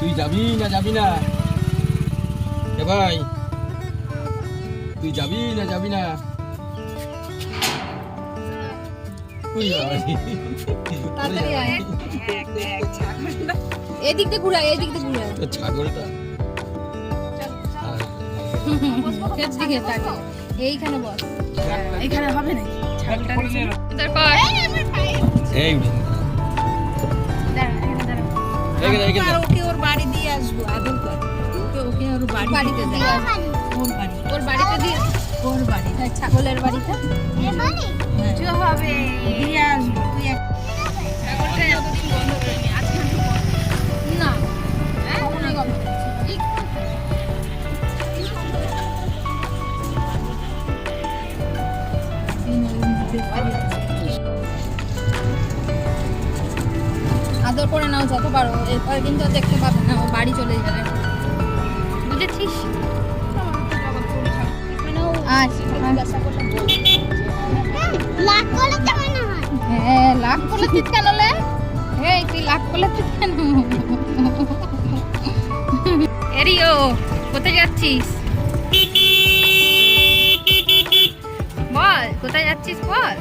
তুই যাবি না যাবি না? এ ভাই তুই যাবি না যাবি না। এদিক দিয়ে ঘুরা এদিক দিয়ে ঘুরা ছাগলটা। এইখানে বস। এখানে হবে নাকি? ছাগলটা এই উঠে। এখানে এখানে আর ওকে ওর বাড়ি দিয়ে আসব আদর কর। ওকে ওকে ওর বাড়ি বাড়িতে দিয়ে আসব। ওর বাড়ি ওর বাড়িতে দিয়ে ওর বাড়ি হ্যাঁ, ছাগলের বাড়িতে। কিছু হবে। করে নাও যত পারো। এরপরে কিন্তু দেখতে পাবে না, ও বাড়ি চলে যাবে। বুঝেছিস? হয়, লাখ লাখ কেন? কোথায় যাচ্ছিস? বল, কোথায় যাচ্ছিস বল?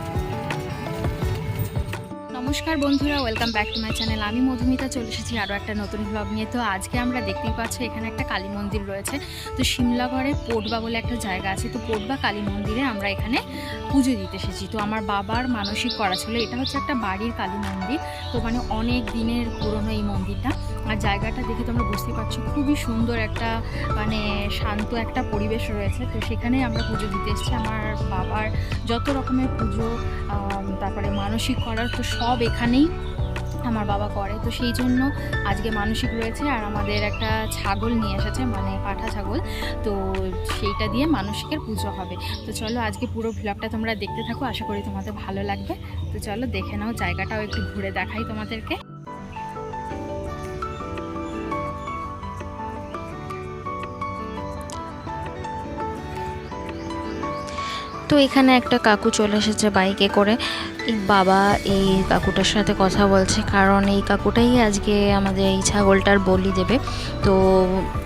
নমস্কার বন্ধুরা welcome back to my channel আমি মধুমিতা, চলে এসেছি আরও একটা নতুন ব্লগ নিয়ে। তো আজকে আমরা দেখতেই পাচ্ছি, এখানে একটা কালী মন্দির রয়েছে। তো সিমলাগড়ে পোটবা বলে একটা জায়গা আছে। তো পোটবা কালী মন্দিরে আমরা এখানে পুজো দিতে এসেছি। তো আমার বাবার মানসিক করা ছিল। এটা হচ্ছে একটা বাড়ির কালী মন্দির। তো মানে অনেক দিনের পুরনো এই মন্দিরটা। আর জায়গাটা দেখে তোমরা বুঝতে পারছ, খুবই সুন্দর একটা মানে শান্ত একটা পরিবেশ রয়েছে। তো সেখানে আমরা পুজো দিতে এসেছি। আমার বাবার যত রকমের পুজো তারপরে মানসিক করার তো সব এখানেই আমার বাবা করে। তো সেই জন্য আজকে মানসিক রয়েছে আর আমাদের একটা ছাগল নিয়ে এসেছে মানে পাঠা ছাগল। তো সেইটা দিয়ে মানসিকের পুজো হবে। তো চলো আজকে পুরো ভ্লগটা তোমরা দেখতে থাকো। আশা করি তোমাদের ভালো লাগবে। তো চলো দেখে নাও জায়গাটাও, একটু ঘুরে দেখাই তোমাদেরকে। তো এখানে একটা কাকু চলে এসেছে বাইকে করে। বাবা এই কাকুটার সাথে কথা বলছে, কারণ এই কাকুটাই আজকে আমাদের এই ছাগলটার বলি দেবে। তো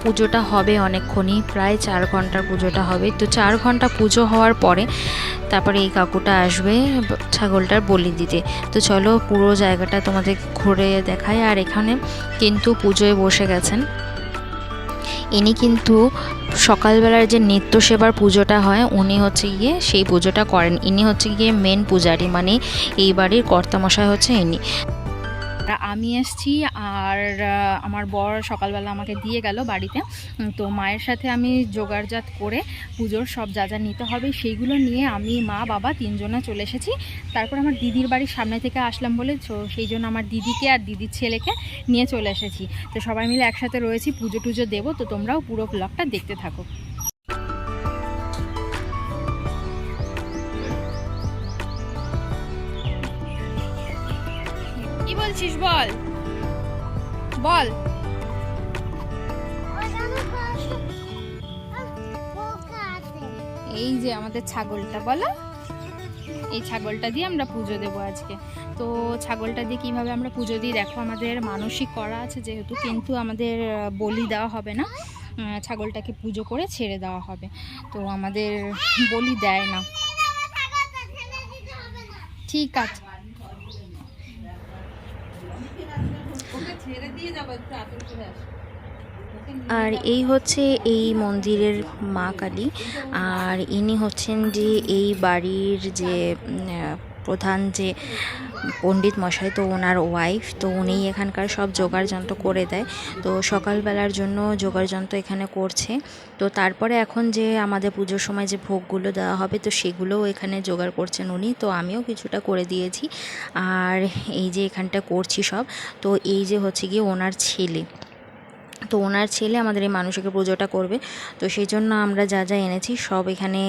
পুজোটা হবে অনেকক্ষণই, প্রায় চার ঘণ্টার পুজোটা হবে। তো চার ঘণ্টা পুজো হওয়ার পরে তারপরে এই কাকুটা আসবে ছাগলটার বলি দিতে। তো চলো পুরো জায়গাটা তোমাদের ঘুরে দেখায় আর এখানে কিন্তু পুজোয় বসে গেছেন। ইনি কিন্তু সকালবেলার যে নিত্য সেবার পুজোটা হয়, উনি হচ্ছে গিয়ে সেই পুজোটা করেন। ইনি হচ্ছে গিয়ে মেন পূজারি মানে এই বাড়ির কর্তামশাই হচ্ছে ইনি। আমি এসছি আর আমার বর সকালবেলা আমাকে দিয়ে গেল বাড়িতে। তো মায়ের সাথে আমি জোগাড়জাত করে পুজোর সব যা যা নিতে হবে সেইগুলো নিয়ে আমি, মা, বাবা তিনজনে চলে এসেছি। তারপর আমার দিদির বাড়ির সামনে থেকে আসলাম বলে, তো সেই জন্য আমার দিদিকে আর দিদির ছেলেকে নিয়ে চলে এসেছি। তো সবাই মিলে একসাথে রয়েছি, পুজো টুজো দেবো। তো তোমরাও পুরো ব্লগটা দেখতে থাকো। কি বলছিস? বল। বল। এই যে আমাদের ছাগলটা, বলো। এই ছাগলটা দিয়ে আমরা পুজো দেবো আজকে। তো ছাগলটা দিয়ে কীভাবে আমরা পুজো দিই? দেখো, আমাদের মানসিক করা আছে যেহেতু, কিন্তু আমাদের বলি দেওয়া হবে না। ছাগলটাকে পুজো করে ছেড়ে দেওয়া হবে। তো আমাদের বলি দেয় না। ঠিক আছে ওকে ছেড়ে দিয়ে যাব একটু আদর করে আসব আর এই হচ্ছে এই মন্দিরের মা কালী। আর ইনি হচ্ছেন যে এই বাড়ির যে প্রধান যে পণ্ডিত মশাই, তো ওনার ওয়াইফ তো উনি এখানকার সব জোগাড় যন্ত্র করে দেয়। তো সকালবেলার জন্য জোগাড় যন্ত্র এখানে করছে। তো তারপরে এখন যে আমাদের পুজোর সময় যে ভোগগুলো দেওয়া হবে, তো সেগুলোও এখানে জোগাড় করছেন উনি। তো আমিও কিছুটা করে দিয়েছি। আর এই যে এখানটা করছি সব, তো এই যে হচ্ছে গিয়ে ওনার ছেলে। তো ওনার ছেলে আমাদের এই মানসিক পুজোটা করবে। তো সেই জন্য আমরা যা যা এনেছি সব এখানে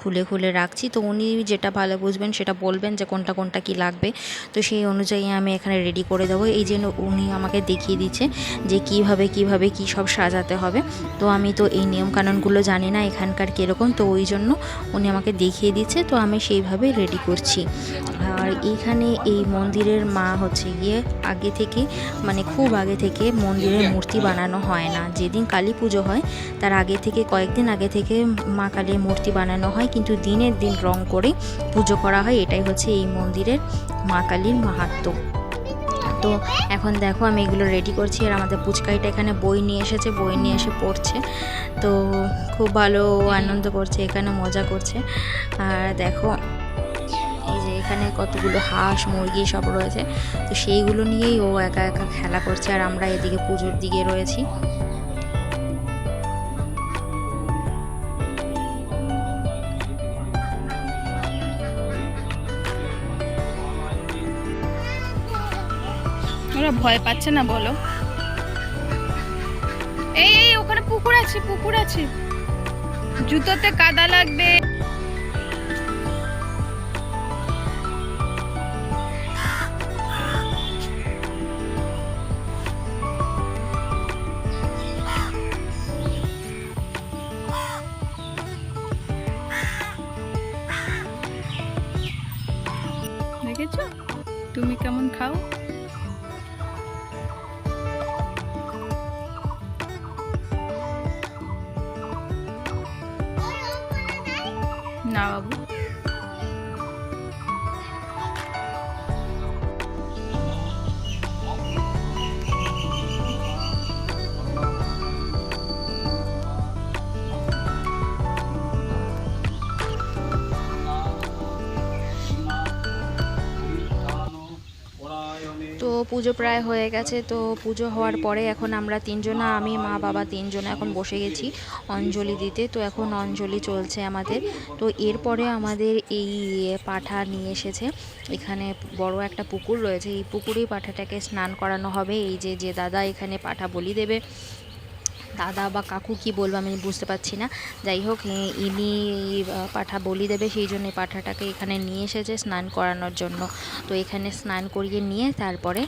খুলে খুলে রাখছি। তো উনি যেটা ভালো বুঝবেন সেটা বলবেন যে কোনটা কোনটা কি লাগবে। তো সেই অনুযায়ী আমি এখানে রেডি করে দেবো। এই যে উনি আমাকে দেখিয়ে দিচ্ছে যে কীভাবে কীভাবে কি সব সাজাতে হবে। তো আমি তো এই নিয়মকানুনগুলো জানি না এখানকার কীরকম। তো ওই জন্য উনি আমাকে দেখিয়ে দিচ্ছে। তো আমি সেইভাবে রেডি করছি। আর আর এইখানে এই মন্দিরের মা হচ্ছে গিয়ে আগে থেকে মানে খুব আগে থেকে মন্দিরের মূর্তি বানানো হয় না। যেদিন কালী পুজো হয়, তার আগে থেকে, কয়েকদিন আগে থেকে মা কালীর মূর্তি বানানো হয়। কিন্তু দিনের দিন রং করে পুজো করা হয়। এটাই হচ্ছে এই মন্দিরের মা কালীর মাহাত্ম্য তো এখন দেখো আমি এগুলো রেডি করছি আর আমাদের পুচকাইটা এখানে বই নিয়ে এসেছে, বই নিয়ে এসে পড়ছে। তো খুব ভালো আনন্দ করছে, এখানে মজা করছে। আর দেখো, এই যে এখানে কতগুলো হাঁস, মুরগি সব রয়েছে। তো সেইগুলো নিয়েই ও একা একা খেলা করছে আর আমরা এদিকে পুজোর দিকে রয়েছি। ওরা ভয় পাচ্ছে না, বলো। এই এই, ওখানে পুকুর আছে পুকুর আছে। জুতোতে কাদা লাগবে। দেখেছ? তুমি কেমন খাও? পুজো প্রায় হয়ে গেছে, তো পুজো হওয়ার পরে এখন আমরা তিনজনা, আমি, মা, বাবা তিনজনা এখন বসে গেছি অঞ্জলি দিতে, তো এখন অঞ্জলি চলছে আমাদের। তো এরপরে আমাদের এই পাঠা নিয়ে এসেছে, এখানে বড় একটা পুকুর রয়েছে, এই পুকুরেই পাঠাটাকে স্নান করানো হবে, এই যে যে দাদা এখানে পাঠা বলি দেবে দাদা বা কাকু কি বলব আমি বুঝতে পারছি না। যাই হোক ইনি পাঠা বলি দেবে সেই জন্য পাঠাটাকে এখানে নিয়ে এসেছে স্নান করানোর জন্য। তো এখানে স্নান করিয়ে নিয়ে তারপরে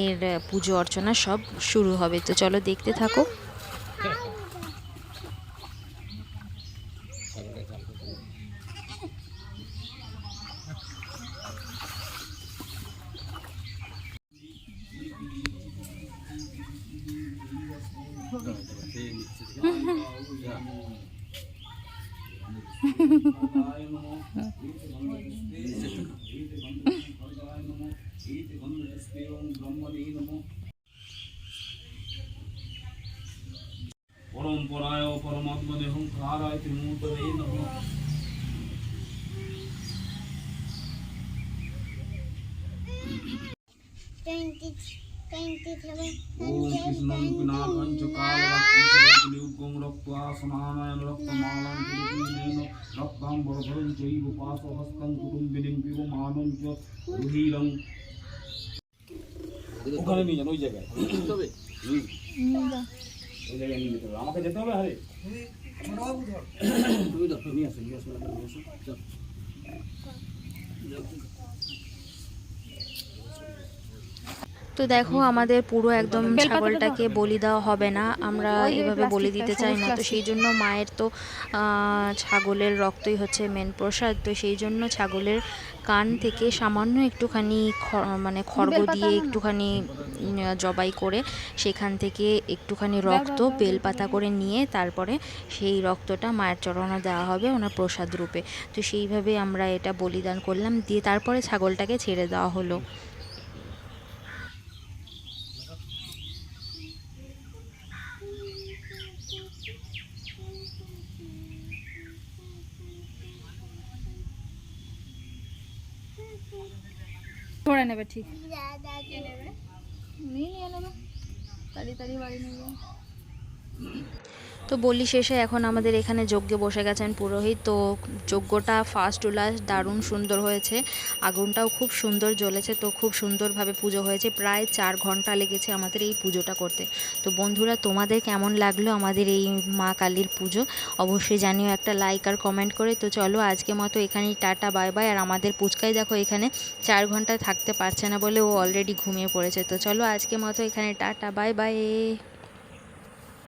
এর পুজো অর্চনা সব শুরু হবে। তো চলো দেখতে থাকো। परंपराय परमात्मा देहंकाराय त्रिमूर्तये नमः Thank you. ওম কৃষ্ণং পিনাকং চকালবত্তিসরকুলে উগ্গং রক্ত্বা সমানয়ন রক্তমালাং কুলকুলেন রক্তাং বরভরং চৈব পাশহস্তং কুটুম্বিনীং পিব মানং চ রুহিরং নিয়ে যান ওই জায়গায় যেতে হবে। আমাকে যেতে হবে আরে তুমি ধর নিয়ে আসো নিয়ে আসো নিয়ে আসো। তো দেখো আমাদের পুরো একদম ছাগলটাকে বলি দেওয়া হবে না। আমরা এভাবে বলি দিতে চাই না। তো সেই জন্য মায়ের তো ছাগলের রক্তই হচ্ছে মেন প্রসাদ। তো সেই জন্য ছাগলের কান থেকে সামান্য একটুখানি খ- মানে খড়গ দিয়ে একটুখানি জবাই করে সেখান থেকে একটুখানি রক্ত বেলপাতা করে নিয়ে তারপরে সেই রক্তটা মায়ের চরণে দেওয়া হবে ওনার প্রসাদ রূপে। তো সেইভাবে আমরা এটা বলিদান করলাম। দিয়ে তারপরে ছাগলটাকে ছেড়ে দেওয়া হলো। করে নেবে ঠিক। নিয়ে নেবে। তাড়াতাড়ি বাড়ি নিয়ে তো বলি শেষে এখন আমাদের এখানে যজ্ঞে বসে গেছেন পুরোহিত, তো যজ্ঞটা ফার্স্ট লাস্ট দারুণ সুন্দর হয়েছে। আগুনটাও খুব সুন্দর জ্বলেছে, তো খুব সুন্দরভাবে পুজো হয়েছে। প্রায় চার ঘণ্টা লেগেছে আমাদের এই পুজোটা করতে। তো বন্ধুরা, তোমাদের কেমন লাগল আমাদের এই মা কালীর পুজো? অবশ্যই জানিও একটা লাইক আর কমেন্ট করে। তো চলো আজকে মতো এখানেই টাটা বাই বাই আর আমাদের পুচকাই দেখো এখানে চার ঘণ্টা থাকতে পারছে না বলে ও অলরেডি ঘুমিয়ে পড়েছে। তো চলো আজকে মতো এখানে টাটা বাই বাই